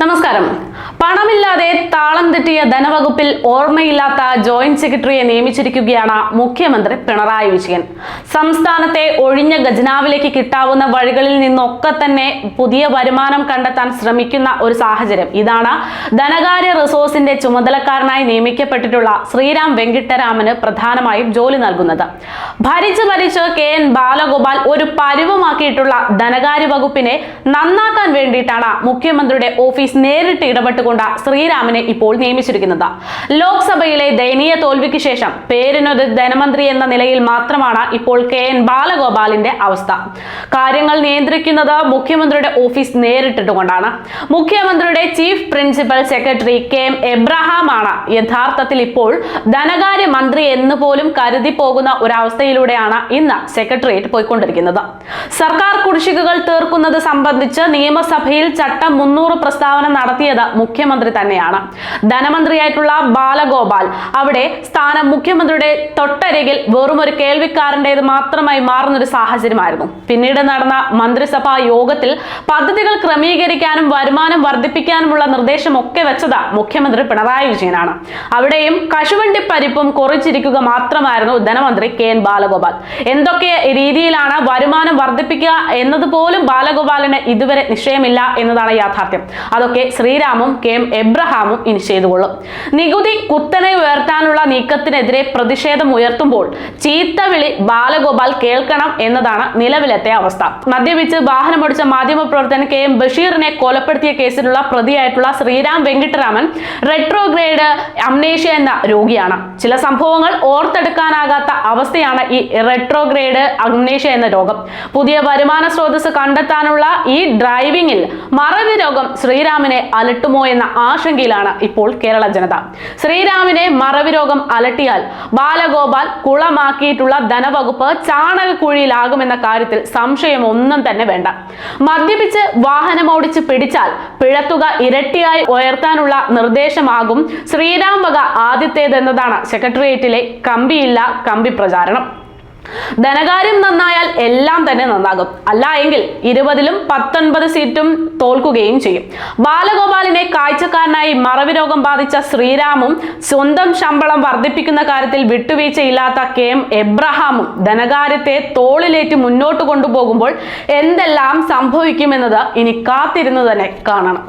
നമസ്കാരം. പണമില്ലാതെ താളം തെറ്റിയ ധനവകുപ്പിൽ ഓർമ്മയില്ലാത്ത ജോയിന്റ് സെക്രട്ടറിയെ നിയമിച്ചിരിക്കുകയാണ് മുഖ്യമന്ത്രി പിണറായി വിജയൻ. സംസ്ഥാനത്തെ ഒഴിഞ്ഞ ഖജനാവിലേക്ക് കിട്ടാവുന്ന വഴികളിൽ നിന്നൊക്കെ തന്നെ പുതിയ വരുമാനം കണ്ടെത്താൻ ശ്രമിക്കുന്ന ഒരു സാഹചര്യം. ഇതാണ് ധനകാര്യ റിസോഴ്സിന്റെ ചുമതലക്കാരനായി നിയമിക്കപ്പെട്ടിട്ടുള്ള ശ്രീരാം വെങ്കിട്ടരാമന് പ്രധാനമായും ജോലി നൽകുന്നത്. ഭരിച്ചു ഭരിച്ച് കെ എൻ ബാലഗോപാൽ ഒരു പരുവമാക്കിയിട്ടുള്ള ധനകാര്യ വകുപ്പിനെ നന്നാക്കാൻ വേണ്ടിയിട്ടാണ് മുഖ്യമന്ത്രിയുടെ ഓഫീസ് നേരിട്ട് ഇടപെട്ടുകൊണ്ട് ശ്രീരാമിനെ ഇപ്പോൾ നിയമിച്ചിരിക്കുന്നത്. ലോക്സഭയിലെ ദയനീയ തോൽവിക്ക് ശേഷം പേരിനൊരു ധനമന്ത്രി എന്ന നിലയിൽ മാത്രമാണ് ഇപ്പോൾ കെ എൻ ബാലഗോപാലിന്റെ അവസ്ഥ. കാര്യങ്ങൾ നിയന്ത്രിക്കുന്നത് മുഖ്യമന്ത്രിയുടെ ഓഫീസ് നേരിട്ടിട്ടുകൊണ്ടാണ്. മുഖ്യമന്ത്രിയുടെ chief principal secretary K M Abraham ആണ് യഥാർത്ഥത്തിൽ ഇപ്പോൾ ധനകാര്യ മന്ത്രി എന്ന് പോലും കരുതി പോകുന്ന ഒരവസ്ഥയിലൂടെയാണ് ഇന്ന് സെക്രട്ടേറിയറ്റ് പോയിക്കൊണ്ടിരിക്കുന്നത്. സർക്കാർ കുടിശ്ശികകൾ തീർക്കുന്നത് സംബന്ധിച്ച് നിയമസഭയിൽ ചട്ടം മുന്നൂറ് പ്രസ്താവന നടത്തിയത് മുഖ്യമന്ത്രി തന്നെയാണ്. ധനമന്ത്രിയായിട്ടുള്ള ബാലഗോപാൽ അവിടെ സ്ഥാനം മുഖ്യമന്ത്രിയുടെ തൊട്ടരികിൽ വെറും ഒരു കേൾവിക്കാരന്റെത് മാത്രമായി മാറുന്നൊരു സാഹചര്യമായിരുന്നു. പിന്നീട് നടന്ന മന്ത്രിസഭാ യോഗത്തിൽ പദ്ധതികൾ ക്രമീകരിക്കാനും വരുമാനം വർദ്ധിപ്പിക്കാനുമുള്ള നിർദ്ദേശമൊക്കെ വെച്ചത് മുഖ്യമന്ത്രി പിണറായി വിജയനാണ്. അവിടെയും കശുവണ്ടി പരിപ്പും കുറിച്ചിരിക്കുക മാത്രമായിരുന്നു ധനമന്ത്രി കെ എൻ ബാലഗോപാൽ. എന്തൊക്കെ രീതിയിലാണ് വരുമാനം വർദ്ധിപ്പിക്കുക എന്നതുപോലും ബാലഗോപാലിന് ഇതുവരെ നിശ്ചയമില്ല എന്നതാണ് യാഥാർത്ഥ്യം. അതൊക്കെ ശ്രീരാമും കെ എം എബ്രഹാമും ഇനി ചെയ്തുകൊള്ളും. നികുതി കുത്തനെ ഉയർത്താനുള്ള നീക്കത്തിനെതിരെ പ്രതിഷേധം ഉയർത്തുമ്പോൾ ചീത്തവിളി ബാലഗോപാൽ കേൾക്കണം എന്നതാണ് നിലവിലത്തെ അവസ്ഥ. മദ്യപിച്ച് വാഹനമോടിച്ച മാധ്യമപ്രവർത്തകൻ കെ എം ബഷീറിനെ കൊലപ്പെടുത്തിയ കേസിലുള്ള പ്രതിയായിട്ടുള്ള ശ്രീരാം വെങ്കിട്ടരാമൻ റെട്രോഗ്രേഡ് അംനേഷ്യ എന്ന രോഗിയാണ്. ചില സംഭവങ്ങൾ ഓർത്തെടുക്കാനാകാത്ത അവസ്ഥയാണ് ഈ റെട്രോഗ്രേഡ് അംനേഷ്യ എന്ന രോഗം. പുതിയ വരുമാന സ്രോതസ് കണ്ടെത്താനുള്ള ഈ ഡ്രൈവിംഗിൽ മറവി രോഗം ശ്രീരാമിനെ അലട്ടുമോ എന്ന ആശങ്കയിലാണ് ഇപ്പോൾ കേരള ജനത. ശ്രീരാമിനെ മറവി രോഗം അലട്ടിയാൽ ബാലഗോപാൽ കുളമാക്കിയിട്ടുള്ള ധനവകുപ്പ് ചാണകക്കുഴിയിലാകുമെന്ന കാര്യത്തിൽ സംശയം ഒന്നും തന്നെ വേണ്ട. മദ്യപിച്ച് വാഹനമോടിച്ച് പിടിച്ചാൽ പിഴത്തുക ഇരട്ടിയായി ഉയർത്താനുള്ള നിർദ്ദേശമാകും ശ്രീരാം വക ആദ്യത്തേതെന്നതാണ് സെക്രട്ടേറിയറ്റിലെ കമ്പിയില്ല കമ്പി പ്രചാരണം. ധനകാര്യം നന്നായാൽ എല്ലാം തന്നെ നന്നാകും. അല്ല എങ്കിൽ ഇരുപതിലും പത്തൊൻപത് സീറ്റും തോൽക്കുകയും ചെയ്യും. ബാലഗോപാലിനെ കാഴ്ചക്കാരനായി മറവി രോഗം ബാധിച്ച ശ്രീരാമും സ്വന്തം ശമ്പളം വർദ്ധിപ്പിക്കുന്ന കാര്യത്തിൽ വിട്ടുവീഴ്ചയില്ലാത്ത കെ എം എബ്രഹാമും ധനകാര്യത്തെ തോളിലേറ്റ് മുന്നോട്ട് കൊണ്ടുപോകുമ്പോൾ എന്തെല്ലാം സംഭവിക്കുമെന്നത് ഇനി കാത്തിരുന്നു തന്നെ കാണണം.